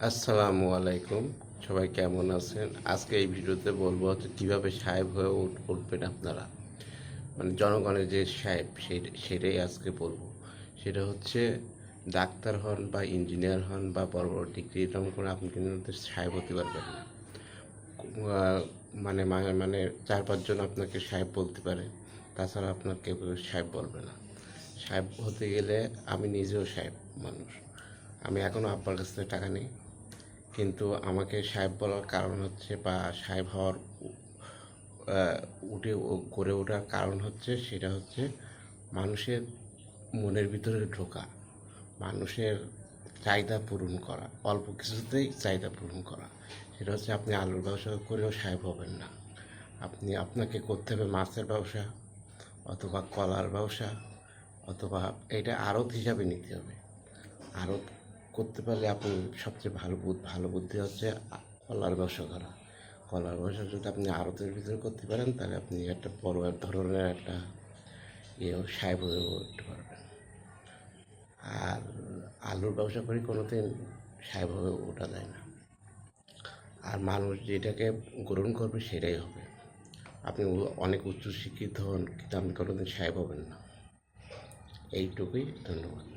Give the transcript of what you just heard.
আসসালামু আলাইকুম। সবাই কেমন আছেন? আজকে এই ভিডিওতে বলব হচ্ছে কীভাবে সাহেব হয়ে উঠ- উঠবেন আপনারা। মানে জনগণের যে সাহেব সেটাই আজকে বলব। সেটা হচ্ছে ডাক্তার হন বা ইঞ্জিনিয়ার হন বা বড় বড় ডিগ্রি এরকম করে আপনি কিন্তু সাহেব হতে পারবেন না। মানে মানে চার পাঁচজন আপনাকে সাহেব বলতে পারে। তাছাড়া আপনার কেউ কেউ সাহেব বলবে না। সাহেব হতে গেলে আমি নিজেও সাহেব মানুষ। আমি এখনও আব্বার কাছ থেকে টাকা নেই। কিন্তু আমাকে সাহেব বলার কারণ হচ্ছে বা সাহেব হওয়ার উঠে গড়ে ওঠার কারণ হচ্ছে সেটা হচ্ছে মানুষের মনের ভিতরে ঢোকা, মানুষের চাহিদা পূরণ করা, অল্প কিছুতেই চাহিদা পূরণ করা। সেটা হচ্ছে আপনি আলুর ব্যবসা করেও সাহেব হবেন না। আপনি, আপনাকে করতে হবে মাছের ব্যবসা অথবা কলার ব্যবসা অথবা এটা আড়ত হিসাবে নিতে হবে। আড়ত করতে পারলে আপনি সবচেয়ে ভালো বুদ্ধ, ভালো বুদ্ধি হচ্ছে কলার ব্যবসা করা। কলার ব্যবসা যদি আপনি আড়তের ভিতরে করতে পারেন, তাহলে আপনি একটা বড় এক ধরনের একটা ইয়ে সাহেব হয়ে উঠতে পারবেন। আর আলুর ব্যবসা করে কোনোদিন সাহেব হয়ে ওঠা যায় না। আর মানুষ যেটাকে গ্রহণ করবে সেটাই হবে। আপনি অনেক উচ্চ শিক্ষিত হন, কিন্তু আপনি কোনোদিন সাহেব হবেন না। এইটুকুই ধন্যবাদ।